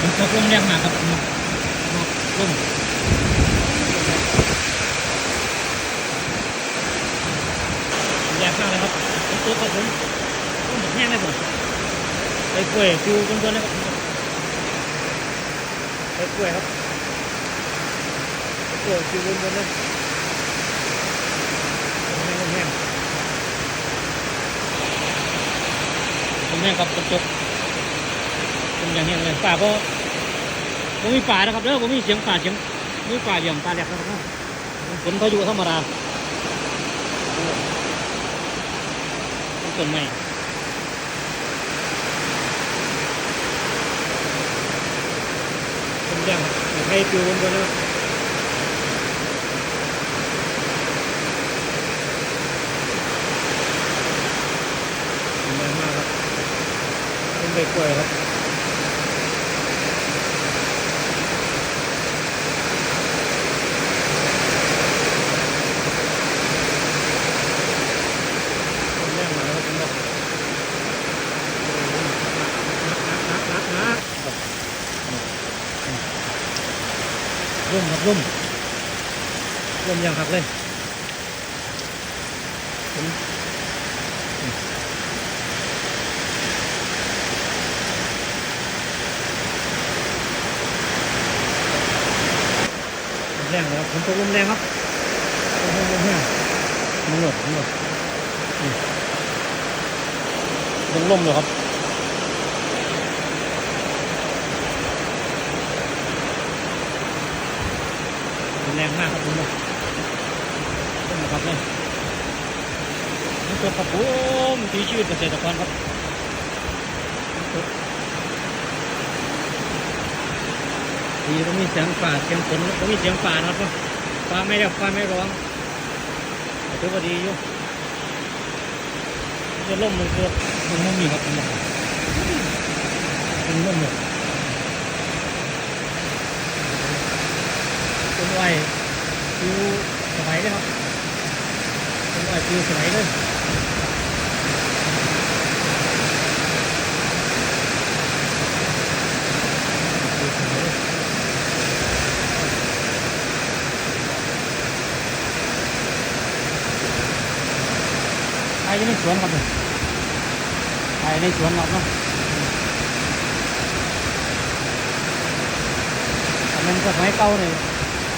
มันตกลงแรงมากครับนกนกลงแรงมากเลยครับฝนตกครับผมต้มแห้งเลยผมไปกล้วยฟิวบนๆเลยครับไปกล้วยครับไปกล้วยฟิวบนๆเลยแห้งๆแห้งผมแห้งครับฝนตก เป็นอย่างนี้เลยป่าก็ผมมีป่านะครับเด้อผมมีเสียงป่าเสียงมีป่าเหลี่ยมป่าแหลกนะครับฝนพายุธรรมดาต้นไม้ต้นแดงให้ปิวบนบนนะต้นแดงมากครับต้นใบกล้วยครับ ผมเรื่องมาแล้วผมบอกนักนักนักนัก ร่มครับร่มร่มยังครับเลยแรงแล้วผมตกลมแรงครับลมแรงลมแรงมันหลดมันหลดยังล่มเลยครับ แรงมากครับผมเลยต้นนะครับเลยนี่ตัวครับผมที่ชีวิตเกษตรกรครับดีก็มีเสียงป่าเสียงฝนก็มีเสียงป่านะครับฟ้าไม่ได้ฟ้าไม่ร้องแต่ถือว่าดีอยู่จะล่มมันคือมันไม่มีครับมันมันล่มเลย ต้นไม้ฟิวสมัยเลยครับต้นไม้ฟิวสมัยเลยฟิว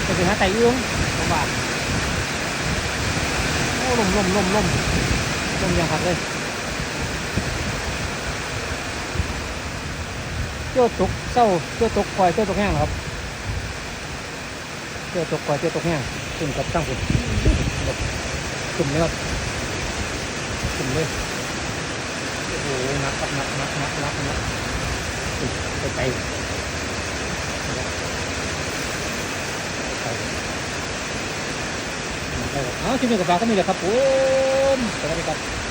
จะไปหาไต่อื้องลำบากโอ้ลมลมลมลมลมอย่างขัดเลยเจ้าตกเศร้าเจ้าตกคอยเจ้าตกแห้งครับเจ้าตกคอยเจ้าตกแห้งขึ้นกับตั้งฝุ่นขึ้นเลยครับขึ้นเลยโอ้โหนักนักนักนักนักนักไปไป เอาชิ้นนี้กับปลาก็มีแหละครับผมสวัสดีครับ